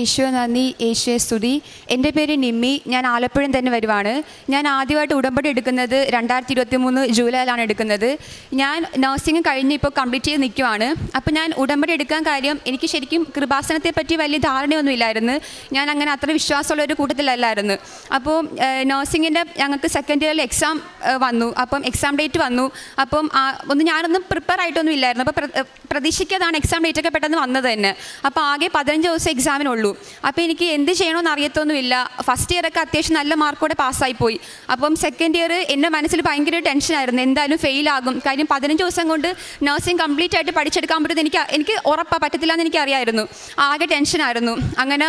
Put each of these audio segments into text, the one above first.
യേശുവെ നന്ദി യേശുവെ സ്തുതി. എന്റെ പേര് നിമ്മി. ഞാൻ ആലപ്പുഴ തന്നെ വരുവാണ്. ഞാൻ ആദ്യമായിട്ട് ഉടമ്പടി എടുക്കുന്നത് രണ്ടായിരത്തി ഇരുപത്തി മൂന്ന് ജൂലൈയിലാണ് എടുക്കുന്നത്. ഞാൻ നഴ്സിംഗ് കഴിഞ്ഞ് ഇപ്പോൾ കംപ്ലീറ്റ് ചെയ്ത് നിൽക്കുവാണ്. അപ്പോൾ ഞാൻ ഉടമ്പടി എടുക്കാൻ കാര്യം എനിക്ക് ശരിക്കും കൃപാസനത്തെ പറ്റി വലിയ ധാരണയൊന്നുമില്ലായിരുന്നു ഞാൻ അങ്ങനെ അത്ര വിശ്വാസമുള്ള ഒരു കൂട്ടത്തിലല്ലായിരുന്നു. അപ്പോൾ നഴ്സിങ്ങിന്റെ ഞങ്ങൾക്ക് സെക്കൻഡ് ഇയറിൽ എക്സാം വന്നു. അപ്പം എക്സാം ഡേറ്റ് വന്നു. അപ്പം ഒന്ന് ഞാനൊന്നും പ്രിപ്പയർ ആയിട്ടൊന്നും ഇല്ലായിരുന്നു. അപ്പോൾ പ്ര- പ്രതീക്ഷിക്കാതാണ് എക്സാം ഡേറ്റ് ഒക്കെ പെട്ടെന്ന് വന്നത് തന്നെ. അപ്പോൾ ആകെ പതിനഞ്ച് ദിവസം എക്സാമിനുള്ളൂ അപ്പോൾ എനിക്ക് എന്ത് ചെയ്യണമെന്ന് അറിയത്തൊന്നുമില്ല. ഫസ്റ്റ് ഇയറൊക്കെ അത്യാവശ്യം നല്ല മാർക്കോടെ പാസ്സായി പോയി അപ്പം സെക്കൻഡ് ഇയർ എന്റെ മനസ്സിൽ ഭയങ്കര ടെൻഷനായിരുന്നു എന്തായാലും ഫെയിൽ ആകും. കാര്യം പതിനഞ്ച് ദിവസം കൊണ്ട് നഴ്സിംഗ് കംപ്ലീറ്റ് ആയിട്ട് പഠിച്ചെടുക്കാൻ പറ്റുന്നത് എനിക്ക് എനിക്ക് ഉറപ്പാണ് പറ്റത്തില്ല എന്ന് എനിക്കറിയായിരുന്നു ആകെ ടെൻഷനായിരുന്നു അങ്ങനെ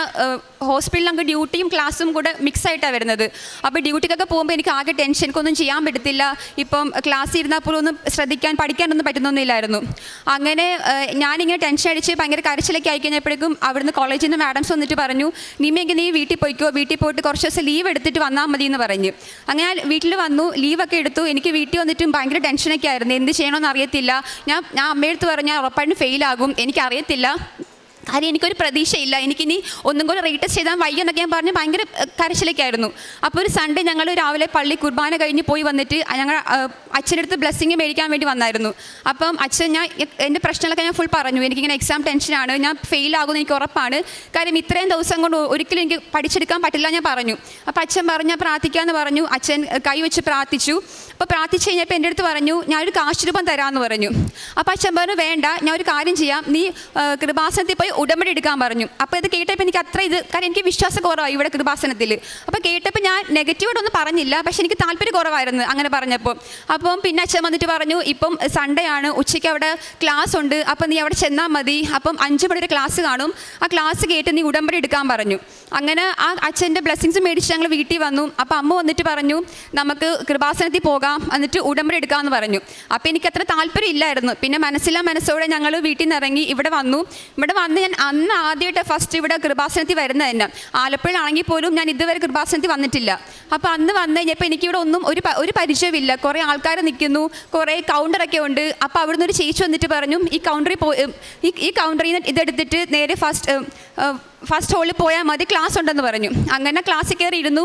ഹോസ്പിറ്റലിൽ നമുക്ക് ഡ്യൂട്ടിയും ക്ലാസ്സും കൂടെ മിക്സ് ആയിട്ടാണ് വരുന്നത്. അപ്പോൾ ഡ്യൂട്ടിക്കൊക്കെ പോകുമ്പോൾ എനിക്ക് ആകെ ടെൻഷൻ എനിക്കൊന്നും ചെയ്യാൻ പറ്റത്തില്ല. ഇപ്പം ക്ലാസ് ഇരുന്നാൽ പോലും ഒന്നും ശ്രദ്ധിക്കാൻ പഠിക്കാനൊന്നും പറ്റുന്നൊന്നുമില്ലായിരുന്നു. അങ്ങനെ ഞാനിങ്ങനെ ടെൻഷൻ അടിച്ച് ഭയങ്കര കരച്ചിലൊക്കെ ആയി കഴിഞ്ഞപ്പോഴേക്കും അവിടുന്ന് കോളേജിൽ നിന്ന് മാഡംസ് വന്നിട്ട് പറഞ്ഞു നിമയെങ്കിൽ നീ വീട്ടിൽ പോയിക്കോ വീട്ടിൽ പോയിട്ട് കുറച്ച് ദിവസം ലീവ് എടുത്തിട്ട് വന്നാൽ മതി എന്ന് പറഞ്ഞു. അങ്ങനെ വീട്ടിൽ വന്നു ലീവൊക്കെ എടുത്തു. എനിക്ക് വീട്ടിൽ വന്നിട്ടും ഭയങ്കര ടെൻഷനൊക്കെ ആയിരുന്നു. എന്ത് ചെയ്യണമെന്ന് അറിയത്തില്ല. ഞാൻ ഞാൻ അമ്മയടുത്ത് പറഞ്ഞാൽ ഉറപ്പായിട്ടും ഫെയിലാകും എനിക്കറിയത്തില്ല. കാര്യം എനിക്കൊരു പ്രതീക്ഷയില്ല. എനിക്കിനി ഒന്നും കൂടെ റീടെസ്റ്റ് ചെയ്താൽ വയ്യ എന്നൊക്കെ ഞാൻ പറഞ്ഞ് ഭയങ്കര കരച്ചിലേക്കായിരുന്നു. അപ്പോൾ ഒരു സൺഡേ ഞങ്ങൾ രാവിലെ പള്ളി കുർബാന കഴിഞ്ഞ് പോയി വന്നിട്ട് ഞങ്ങൾ അച്ഛന്റെ അടുത്ത് ബ്ലെസ്സിങ് മേടിക്കാൻ വേണ്ടി വന്നായിരുന്നു. അപ്പം അച്ഛൻ ഞാൻ എന്റെ പ്രശ്നങ്ങളൊക്കെ ഞാൻ ഫുൾ പറഞ്ഞു. എനിക്കിങ്ങനെ എക്സാം ടെൻഷനാണ് ഞാൻ ഫെയിൽ ആകുമെന്ന് എനിക്ക് ഉറപ്പാണ്. കാര്യം ഇത്രയും ദിവസം കൊണ്ട് ഒരിക്കലും എനിക്ക് പഠിച്ചെടുക്കാൻ പറ്റില്ല ഞാൻ പറഞ്ഞു. അപ്പോൾ അച്ഛൻ പറഞ്ഞു ഞാൻ പ്രാർത്ഥിക്കാമെന്ന് പറഞ്ഞു. അച്ഛൻ കൈ വെച്ച് പ്രാർത്ഥിച്ചു. അപ്പോൾ പ്രാർത്ഥിച്ച് കഴിഞ്ഞപ്പോൾ എന്റെ അടുത്ത് പറഞ്ഞു ഞാനൊരു കാശ് രൂപം തരാമെന്ന് പറഞ്ഞു. അപ്പോൾ അച്ഛൻ പറഞ്ഞു വേണ്ട ഞാൻ ഒരു കാര്യം ചെയ്യാം. നീ കൃപാസനത്തിൽ പോയി ഉടമ്പടി എടുക്കാൻ പറഞ്ഞു. അപ്പോൾ ഇത് കേട്ടപ്പോൾ എനിക്ക് അത്ര ഇത് കാരണം എനിക്ക് വിശ്വാസം കുറവായി ഇവിടെ കൃപാസനത്തിൽ അപ്പോൾ കേട്ടപ്പോൾ ഞാൻ നെഗറ്റീവായിട്ടൊന്നും പറഞ്ഞില്ല. പക്ഷെ എനിക്ക് താല്പര്യം കുറവായിരുന്നു അങ്ങനെ പറഞ്ഞപ്പോൾ അപ്പം പിന്നെ അച്ഛൻ വന്നിട്ട് പറഞ്ഞു ഇപ്പം സൺഡേ ആണ്. ഉച്ചയ്ക്ക് അവിടെ ക്ലാസ് ഉണ്ട്. അപ്പം നീ അവിടെ ചെന്നാൽ മതി. അപ്പം അഞ്ച് മണിയുടെ ക്ലാസ് കാണും. ആ ക്ലാസ് കേട്ട് നീ ഉടമ്പടി എടുക്കാൻ പറഞ്ഞു. അങ്ങനെ ആ അച്ഛന്റെ ബ്ലെസ്സിങ്സ് മേടിച്ച് ഞങ്ങൾ വീട്ടിൽ വന്നു. അപ്പോൾ അമ്മ വന്നിട്ട് പറഞ്ഞു നമുക്ക് കൃപാസനത്തിൽ പോകാം. എന്നിട്ട് ഉടമ്പടി എടുക്കാമെന്ന് പറഞ്ഞു. അപ്പോൾ എനിക്ക് അത്ര താല്പര്യം ഇല്ലായിരുന്നു. പിന്നെ മനസ്സിലാ മനസ്സോടെ ഞങ്ങൾ വീട്ടിൽ നിന്ന് ഇറങ്ങി ഇവിടെ വന്നു. ഇവിടെ വന്ന് ഞാൻ അന്ന് ആദ്യമായിട്ട് ഫസ്റ്റ് ഇവിടെ കൃപാസനത്തിൽ വരുന്നത് തന്നെ. ആലപ്പുഴയിലാണെങ്കിൽ പോലും ഞാൻ ഇതുവരെ കൃപാസനത്തിൽ വന്നിട്ടില്ല. അപ്പോൾ അന്ന് വന്നു കഴിഞ്ഞപ്പോൾ എനിക്കിവിടെ ഒന്നും ഒരു ഒരു പരിചയമില്ല കുറേ ആൾക്കാർ നിൽക്കുന്നു കുറേ കൗണ്ടറൊക്കെ ഉണ്ട്. അപ്പോൾ അവിടുന്ന് ഒരു ചേച്ചി വന്നിട്ട് പറഞ്ഞു ഈ കൗണ്ടറിൽ പോയി ഈ കൗണ്ടറിൽ നിന്ന് ഇതെടുത്തിട്ട് നേരെ ഫസ്റ്റ് ഫസ്റ്റ് ഹോളിൽ പോയാൽ മതി ക്ലാസ് ഉണ്ടെന്ന് പറഞ്ഞു. അങ്ങനെ ക്ലാസ്സിൽ കയറി ഇരുന്നു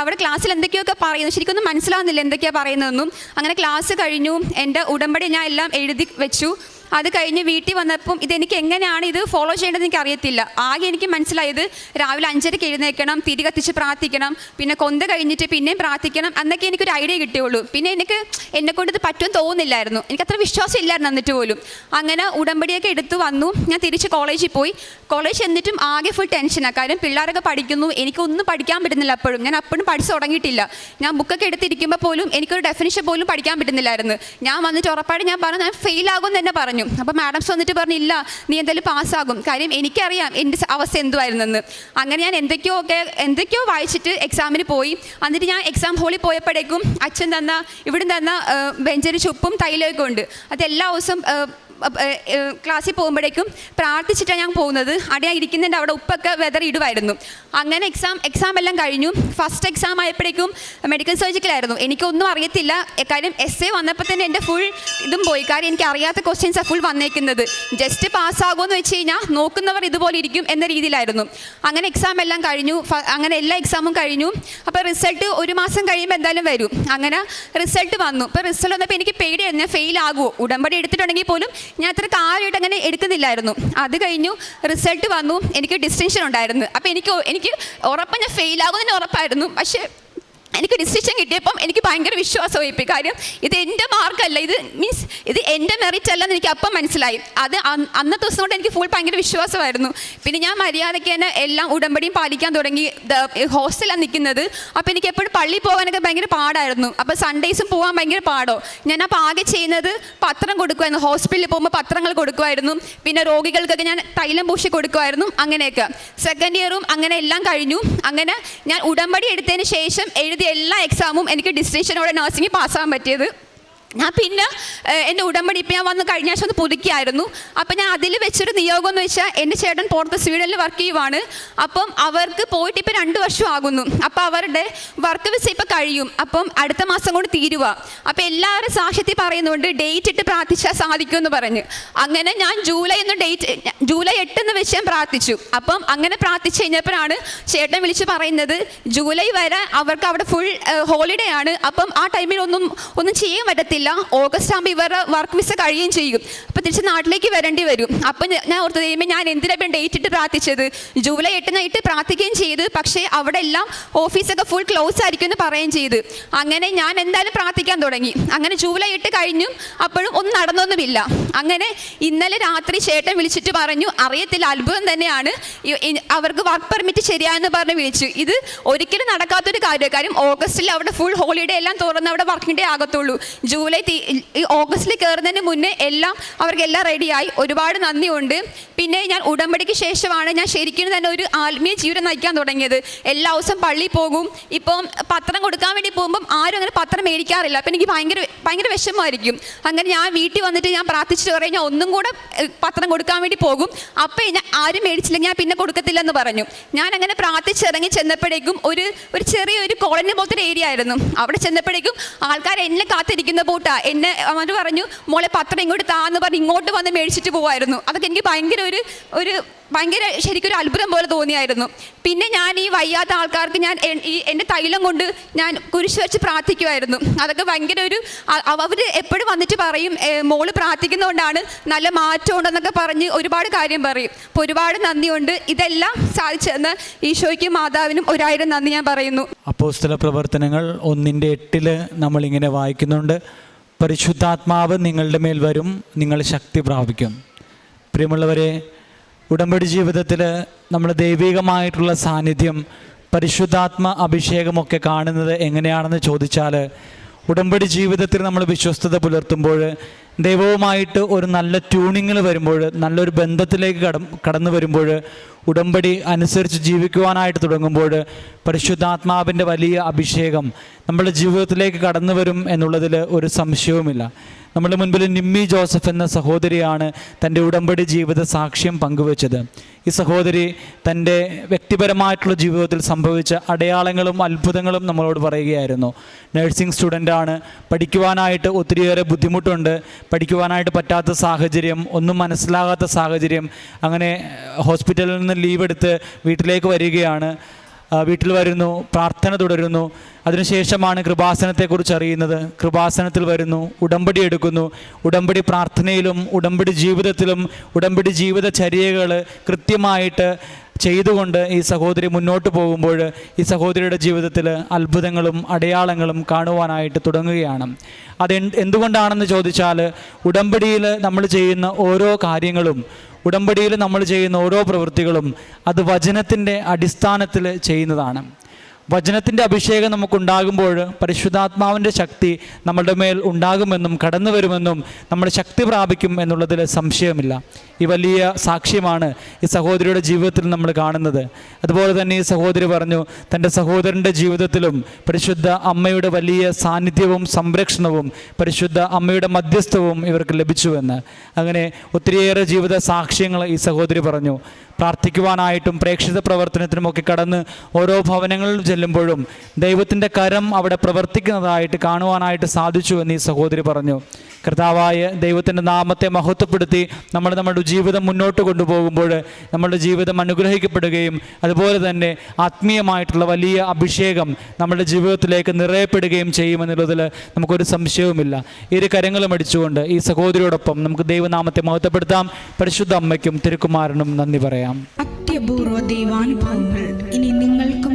അവിടെ ക്ലാസ്സിൽ എന്തൊക്കെയൊക്കെ പറയുന്നു? ശരിക്കൊന്നും മനസ്സിലാവുന്നില്ല എന്തൊക്കെയാണ് പറയുന്നതെന്നും. അങ്ങനെ ക്ലാസ് കഴിഞ്ഞു. എന്റെ ഉടമ്പടി ഞാൻ എല്ലാം എഴുതി വെച്ചു. അത് കഴിഞ്ഞ് വീട്ടിൽ വന്നപ്പം ഇതെനിക്ക് എങ്ങനെയാണ് ഇത് ഫോളോ ചെയ്യേണ്ടത് എനിക്ക് അറിയത്തില്ല ആകെ എനിക്ക് മനസ്സിലായത് രാവിലെ അഞ്ചരയ്ക്ക് എഴുന്നേൽക്കണം തിരി കത്തിച്ച് പ്രാർത്ഥിക്കണം പിന്നെ കൊന്ത കഴിഞ്ഞിട്ട് പിന്നെയും പ്രാർത്ഥിക്കണം എന്നൊക്കെ എനിക്കൊരു ഐഡിയ കിട്ടിയുള്ളൂ. പിന്നെ എനിക്ക് എന്നെ കൊണ്ട് ഇത് പറ്റുമെന്ന് തോന്നുന്നില്ലായിരുന്നു. എനിക്ക് അത്ര വിശ്വാസം ഇല്ലായിരുന്നു എന്നിട്ട് പോലും. അങ്ങനെ ഉടമ്പടിയൊക്കെ എടുത്തു വന്നു. ഞാൻ തിരിച്ച് കോളേജിൽ പോയി. കോളേജ് എന്നിട്ടും ആകെ ഫുൾ ടെൻഷനാണ് കാര്യം പിള്ളേരൊക്കെ പഠിക്കുന്നു. എനിക്കൊന്നും പഠിക്കാൻ പറ്റുന്നില്ല അപ്പോഴും. ഞാൻ അപ്പോഴും പഠിച്ചു തുടങ്ങിയിട്ടില്ല. ഞാൻ ബുക്കൊക്കെ എടുത്തിരിക്കുമ്പോൾ പോലും എനിക്കൊരു ഡെഫിനിഷൻ പോലും പഠിക്കാൻ പറ്റുന്നില്ലായിരുന്നു. ഞാൻ വന്നിട്ട് ഉറപ്പായിട്ട് ഞാൻ പറഞ്ഞു ഞാൻ ഫെയിൽ എന്ന് തന്നെ പറഞ്ഞു. അപ്പോൾ മാഡംസ് വന്നിട്ട് പറഞ്ഞു ഇല്ല നീ എന്തായാലും പാസ്സാകും. കാര്യം എനിക്കറിയാം എന്റെ അവസ്ഥ എന്തുമായിരുന്നെന്ന് അങ്ങനെ ഞാൻ എന്തൊക്കെയോ ഒക്കെ എന്തൊക്കെയോ വായിച്ചിട്ട് എക്സാമിന് പോയി. എന്നിട്ട് ഞാൻ എക്സാം ഹോളിൽ പോയപ്പോഴേക്കും അച്ഛൻ തന്ന ഇവിടെ തന്ന ബെഞ്ചരി ചുപ്പും തൈലൊക്കെ ഉണ്ട്. അതെല്ലാ ദിവസം ക്ലാസ്സിൽ പോകുമ്പോഴേക്കും പ്രാർത്ഥിച്ചിട്ടാണ് ഞാൻ പോകുന്നത്. ഞാൻ ഇരിക്കുന്നതിന്റെ അവിടെ ഉപ്പൊക്കെ വെതർ ഇടുമായിരുന്നു. അങ്ങനെ എക്സാം എക്സാം എല്ലാം കഴിഞ്ഞു. ഫസ്റ്റ് എക്സാം ആയപ്പോഴേക്കും മെഡിക്കൽ സർജിക്കലായിരുന്നു എനിക്കൊന്നും അറിയത്തില്ല. കാര്യം എസ് എ വന്നപ്പോൾ തന്നെ എന്റെ ഫുൾ ഇതും പോയി. കാര്യം എനിക്ക് അറിയാത്ത ക്വസ്റ്റ്യൻസാണ് ഫുൾ വന്നേക്കുന്നത്. ജസ്റ്റ് പാസ്സാകുമെന്ന് വെച്ച് കഴിഞ്ഞാൽ നോക്കുന്നവർ ഇതുപോലെ ഇരിക്കും എന്ന രീതിയിലായിരുന്നു. അങ്ങനെ എക്സാം എല്ലാം കഴിഞ്ഞു. അങ്ങനെ എല്ലാ എക്സാമും കഴിഞ്ഞു. അപ്പോൾ റിസൾട്ട് ഒരു മാസം കഴിയുമ്പോൾ എന്തായാലും വരും. അങ്ങനെ റിസൾട്ട് വന്നു. അപ്പോൾ റിസൾട്ട് വന്നപ്പോൾ എനിക്ക് പേടിയായിരുന്നു ഞാൻ ഫെയിൽ ആകുമോ ഉടമ്പടി എടുത്തിട്ടുണ്ടെങ്കിൽ പോലും ഞാൻ അത്ര കാര്യമായിട്ട് അങ്ങനെ എടുക്കുന്നില്ലായിരുന്നു. അത് കഴിഞ്ഞു റിസൾട്ട് വന്നു. എനിക്ക് ഡിസ്റ്റിങ്ഷൻ ഉണ്ടായിരുന്നു. അപ്പോൾ എനിക്ക് എനിക്ക് ഉറപ്പ് ഞാൻ ഫെയിൽ ആകുമെന്ന് ഉറപ്പായിരുന്നു. പക്ഷേ എനിക്ക് ഡിസിഷൻ കിട്ടിയപ്പം എനിക്ക് ഭയങ്കര വിശ്വാസമായി. പോയി കാര്യം ഇത് എന്റെ മാർക്കല്ല ഇത് മീൻസ് ഇത് എന്റെ മെറിറ്റ് അല്ലെന്ന് എനിക്ക് അപ്പം മനസ്സിലായി. അത് അന്ന് അന്നത്തെ ദിവസം കൊണ്ട് എനിക്ക് ഫുൾ ഭയങ്കര വിശ്വാസമായിരുന്നു. പിന്നെ ഞാൻ മര്യാദയ്ക്ക് തന്നെ എല്ലാം ഉടമ്പടിയും പാലിക്കാൻ തുടങ്ങി. ഹോസ്റ്റലാണ് നിൽക്കുന്നത്. അപ്പോൾ എനിക്ക് എപ്പോഴും പള്ളി പോകാനൊക്കെ ഭയങ്കര പാടായിരുന്നു. അപ്പോൾ സൺഡേയ്സും പോകാൻ ഭയങ്കര പാടോ? ഞാൻ അപ്പോൾ ആകെ ചെയ്യുന്നത് പത്രം കൊടുക്കുമായിരുന്നു ഹോസ്പിറ്റലിൽ പോകുമ്പോൾ പത്രങ്ങൾ കൊടുക്കുമായിരുന്നു പിന്നെ രോഗികൾക്കൊക്കെ ഞാൻ തൈലം പൂശി കൊടുക്കുമായിരുന്നു അങ്ങനെയൊക്കെ. സെക്കൻഡ് ഇയറും അങ്ങനെ എല്ലാം കഴിഞ്ഞു. അങ്ങനെ ഞാൻ ഉടമ്പടി എടുത്തതിന് ശേഷം എഴുതിയ എല്ലാ എക്സാമും എനിക്ക് ഡിസ്റ്റിങ്ഷനോടെ നഴ്സിംഗ് പാസ്സാകാൻ പറ്റിയത്. ഞാൻ പിന്നെ എന്റെ ഉടമ്പടി ഇപ്പം ഞാൻ വന്ന് കഴിഞ്ഞ ആഴ്ച ഒന്ന് പുതുക്കിയായിരുന്നു. അപ്പം ഞാൻ അതിൽ വെച്ചൊരു നിയോഗം എന്ന് വെച്ചാൽ എന്റെ ചേട്ടൻ പുറത്ത് സ്വീഡനിൽ വർക്ക് ചെയ്യുവാണ്. അപ്പം അവർക്ക് പോയിട്ട് ഇപ്പം രണ്ട് വർഷം ആകുന്നു. അപ്പം അവരുടെ വർക്ക് വിസ ഇപ്പം കഴിയും. അപ്പം അടുത്ത മാസം കൊണ്ട് തീരുക അപ്പം എല്ലാവരും സാക്ഷ്യത്തിൽ പറയുന്നുണ്ട് ഡേറ്റ് ഇട്ട് പ്രാർത്ഥിച്ചാൽ സാധിക്കും എന്ന് പറഞ്ഞ്. അങ്ങനെ ഞാൻ ജൂലൈ എന്ന് ഡേറ്റ് ജൂലൈ എട്ട് എന്ന് വെച്ച് ഞാൻ പ്രാർത്ഥിച്ചു. അപ്പം അങ്ങനെ പ്രാർത്ഥിച്ചു കഴിഞ്ഞപ്പോഴാണ് ചേട്ടൻ വിളിച്ച് പറയുന്നത് ജൂലൈ വരെ അവർക്ക് അവിടെ ഫുൾ ഹോളിഡേ ആണ്. അപ്പം ആ ടൈമിൽ ഒന്നും ഒന്നും ചെയ്യാൻ പറ്റത്തില്ല. ഓഗസ്റ്റ് ആകുമ്പോൾ ഇവരുടെ വർക്ക് വിസ കഴിയുകയും ചെയ്യും. അപ്പം തിരിച്ച് നാട്ടിലേക്ക് വരേണ്ടി വരും. അപ്പം ഞാൻ- ഓർത്തു കഴിയുമ്പോൾ ഞാൻ എന്തിനാ ഇപ്പം ഡേറ്റ് ഇട്ട് പ്രാർത്ഥിച്ചത്? ജൂലൈ എട്ടിനായിട്ട് പ്രാർത്ഥിക്കുകയും ചെയ്ത് പക്ഷേ അവിടെ എല്ലാം ഓഫീസൊക്കെ ഫുൾ ക്ലോസ് ആയിരിക്കും എന്ന് പറയുകയും ചെയ്ത്. അങ്ങനെ ഞാൻ എന്തായാലും പ്രാർത്ഥിക്കാൻ തുടങ്ങി. അങ്ങനെ ജൂലൈ എട്ട് കഴിഞ്ഞു അപ്പോഴും ഒന്നും നടന്നൊന്നുമില്ല. അങ്ങനെ ഇന്നലെ രാത്രി ചേട്ടൻ വിളിച്ചിട്ട് പറഞ്ഞു അറിയത്തില്ല അത്ഭുതം തന്നെയാണ്. അവർക്ക് വർക്ക് പെർമിറ്റ് ശരിയായെന്ന് പറഞ്ഞ് വിളിച്ചു. ഇത് ഒരിക്കലും നടക്കാത്തൊരു കാര്യം കാര്യം ഓഗസ്റ്റിൽ അവിടെ ഫുൾ ഹോളിഡേ എല്ലാം തുറന്ന് അവിടെ വർക്കിംഗ് ഡേ ആകത്തുള്ളൂ. ജൂലൈ തീ- ഈ ഓഗസ്റ്റിൽ കയറുന്നതിന് മുന്നേ എല്ലാം അവർക്ക് എല്ലാം റെഡിയായി. ഒരുപാട് നന്ദിയുണ്ട്. പിന്നെ ഞാൻ ഉടമ്പടിക്ക് ശേഷമാണ് ഞാൻ ശരിക്കും തന്നെ ഒരു ആത്മീയ ജീവിതം നയിക്കാൻ തുടങ്ങിയത്. എല്ലാ ദിവസവും പള്ളിയിൽ പോകും. ഇപ്പം പത്രം കൊടുക്കാൻ വേണ്ടി പോകുമ്പം ആരും അങ്ങനെ പത്രം മേടിക്കാറില്ല. അപ്പം എനിക്ക് ഭയങ്കര ഭയങ്കര വിഷമമായിരിക്കും. അങ്ങനെ ഞാൻ വീട്ടിൽ വന്നിട്ട് ഞാൻ പ്രാർത്ഥിച്ചിട്ട് പറയും ഞാൻ ഒന്നും കൂടെ പത്രം കൊടുക്കാൻ വേണ്ടി പോകും. അപ്പം ഞാൻ ആരും മേടിച്ചില്ല ഞാൻ പിന്നെ കൊടുക്കത്തില്ലെന്ന് പറഞ്ഞു. ഞാൻ അങ്ങനെ പ്രാർത്ഥിച്ചിറങ്ങി ചെന്നപ്പോഴേക്കും ഒരു ഒരു ചെറിയൊരു കോളനി പോലത്തെ ഏരിയ ആയിരുന്നു. അവിടെ ചെന്നപ്പോഴേക്കും ആൾക്കാർ എന്നെ കാത്തിരിക്കുന്ന കൂട്ടാ. എന്നെ അവർ പറഞ്ഞു മോളെ പത്രം ഇങ്ങോട്ട് താന്ന് പറഞ്ഞ് ഇങ്ങോട്ട് വന്ന് മേടിച്ചിട്ട് പോവായിരുന്നു. അതൊക്കെ എനിക്ക് ഭയങ്കര ഒരു ഒരു ഭയങ്കര ശരിക്കും ഒരു അത്ഭുതം പോലെ തോന്നിയായിരുന്നു. പിന്നെ ഞാൻ ഈ വയ്യാത്ത ആൾക്കാർക്ക് ഞാൻ ഈ എന്റെ തൈലം കൊണ്ട് ഞാൻ കുരിശ് വെച്ച് പ്രാർത്ഥിക്കുമായിരുന്നു അതൊക്കെ ഭയങ്കര ഒരു അവർ എപ്പോഴും വന്നിട്ട് പറയും "ഏ, മോൾ പ്രാർത്ഥിക്കുന്നതുകൊണ്ടാണ് നല്ല മാറ്റം ഉണ്ടെന്നൊക്കെ പറഞ്ഞ് ഒരുപാട് കാര്യം പറയും. അപ്പോൾ ഒരുപാട് നന്ദിയുണ്ട്. ഇതെല്ലാം സാധിച്ചെന്ന് ഈശോയ്ക്കും മാതാവിനും ഒരായിരം നന്ദി ഞാൻ പറയുന്നു. അപ്പോസ്തല പ്രവർത്തനങ്ങൾ ഒന്നിന്റെ എട്ടിൽ നമ്മളിങ്ങനെ വായിക്കുന്നുണ്ട്. പരിശുദ്ധാത്മാവ് നിങ്ങളുടെ മേൽ വരും നിങ്ങൾ ശക്തി പ്രാപിക്കും. പ്രിയമുള്ളവരെ ഉടമ്പടി ജീവിതത്തിൽ നമ്മൾ ദൈവികമായിട്ടുള്ള സാന്നിധ്യം പരിശുദ്ധാത്മ അഭിഷേകമൊക്കെ കാണുന്നത് എങ്ങനെയാണെന്ന് ചോദിച്ചാൽ ഉടമ്പടി ജീവിതത്തിൽ നമ്മൾ വിശ്വസ്തത പുലർത്തുമ്പോൾ ദൈവവുമായിട്ട് ഒരു നല്ല ട്യൂണിങ്ങിൽ വരുമ്പോൾ നല്ലൊരു ബന്ധത്തിലേക്ക് കട കടന്നു വരുമ്പോൾ ഉടമ്പടി അനുസരിച്ച് ജീവിക്കുവാനായിട്ട് തുടങ്ങുമ്പോൾ പരിശുദ്ധാത്മാവിന്റെ വലിയ അഭിഷേകം നമ്മുടെ ജീവിതത്തിലേക്ക് കടന്നു വരും എന്നുള്ളതിൽ ഒരു സംശയവുമില്ല. നമ്മുടെ മുൻപിൽ നിമ്മി ജോസഫ് എന്ന സഹോദരിയാണ് തന്റെ ഉടമ്പടി ജീവിത സാക്ഷ്യം പങ്കുവച്ചത്. ഈ സഹോദരി തന്റെ വ്യക്തിപരമായിട്ടുള്ള ജീവിതത്തിൽ സംഭവിച്ച അടയാളങ്ങളും അത്ഭുതങ്ങളും നമ്മളോട് പറയുകയായിരുന്നു. നഴ്സിംഗ് സ്റ്റുഡന്റാണ്. പഠിക്കുവാനായിട്ട് ഒത്തിരിയേറെ ബുദ്ധിമുട്ടുണ്ട്. പഠിക്കുവാനായിട്ട് പറ്റാത്ത സാഹചര്യം ഒന്നും മനസ്സിലാകാത്ത സാഹചര്യം. അങ്ങനെ ഹോസ്പിറ്റലിൽ നിന്ന് ലീവ് എടുത്ത് വീട്ടിലേക്ക് വരികയാണ്. വീട്ടിൽ വരുന്നു പ്രാർത്ഥന തുടരുന്നു. അതിനുശേഷമാണ് കൃപാസനത്തെക്കുറിച്ച് അറിയുന്നത്. കൃപാസനത്തിൽ വരുന്നു ഉടമ്പടി എടുക്കുന്നു. ഉടമ്പടി പ്രാർത്ഥനയിലും ഉടമ്പടി ജീവിതത്തിലും ഉടമ്പടി ജീവിതചര്യകൾ കൃത്യമായിട്ട് ചെയ്തുകൊണ്ട് ഈ സഹോദരി മുന്നോട്ട് പോകുമ്പോൾ ഈ സഹോദരിയുടെ ജീവിതത്തിൽ അത്ഭുതങ്ങളും അടയാളങ്ങളും കാണുവാനായിട്ട് തുടങ്ങുകയാണ്. അത് എന്ത് എന്തുകൊണ്ടാണെന്ന് ചോദിച്ചാൽ ഉടമ്പടിയിൽ നമ്മൾ ചെയ്യുന്ന ഓരോ കാര്യങ്ങളും ഉടമ്പടിയിൽ നമ്മൾ ചെയ്യുന്ന ഓരോ പ്രവൃത്തികളും അത് വചനത്തിന്റെ അടിസ്ഥാനത്തിൽ ചെയ്യുന്നതാണ്. വചനത്തിന്റെ അഭിഷേകം നമുക്കുണ്ടാകുമ്പോൾ പരിശുദ്ധാത്മാവിന്റെ ശക്തി നമ്മളുടെ മേൽ ഉണ്ടാകുമെന്നും കടന്നു വരുമെന്നും നമ്മൾ ശക്തി പ്രാപിക്കും എന്നുള്ളതിൽ സംശയമില്ല. ഈ വലിയ സാക്ഷ്യമാണ് ഈ സഹോദരിയുടെ ജീവിതത്തിൽ നമ്മൾ കാണുന്നത്. അതുപോലെ തന്നെ ഈ സഹോദരി പറഞ്ഞു തന്റെ സഹോദരന്റെ ജീവിതത്തിലും പരിശുദ്ധ അമ്മയുടെ വലിയ സാന്നിധ്യവും സംരക്ഷണവും പരിശുദ്ധ അമ്മയുടെ മധ്യസ്ഥവും ഇവർക്ക് ലഭിച്ചുവെന്ന് അങ്ങനെ ഒത്തിരിയേറെ ജീവിത സാക്ഷ്യങ്ങൾ ഈ സഹോദരി പറഞ്ഞു. പ്രാർത്ഥിക്കുവാനായിട്ടും പ്രേക്ഷിത പ്രവർത്തനത്തിനുമൊക്കെ കടന്ന് ഓരോ ഭവനങ്ങളിൽ ചെല്ലുമ്പോഴും ദൈവത്തിന്റെ കരം അവിടെ പ്രവർത്തിക്കുന്നതായിട്ട് കാണുവാനായിട്ട് സാധിച്ചു എന്ന് ഈ സഹോദരി പറഞ്ഞു. കർത്താവായ ദൈവത്തിന്റെ നാമത്തെ മഹത്വപ്പെടുത്തി നമ്മൾ നമ്മുടെ ജീവിതം മുന്നോട്ട് കൊണ്ടുപോകുമ്പോൾ നമ്മുടെ ജീവിതം അനുഗ്രഹിക്കപ്പെടുകയും അതുപോലെ തന്നെ ആത്മീയമായിട്ടുള്ള വലിയ അഭിഷേകം നമ്മുടെ ജീവിതത്തിലേക്ക് നിറയപ്പെടുകയും ചെയ്യുമെന്നുള്ളതിൽ നമുക്കൊരു സംശയവുമില്ല. ഇരു കരങ്ങളും അടിച്ചുകൊണ്ട് ഈ സഹോദരിയോടൊപ്പം നമുക്ക് ദൈവനാമത്തെ മഹത്വപ്പെടുത്താം. പരിശുദ്ധ അമ്മയ്ക്കും തിരുക്കുമാരനും നന്ദി പറയാം. അത്യപൂർവ ദൈവാനുഭവങ്ങൾ ഇനി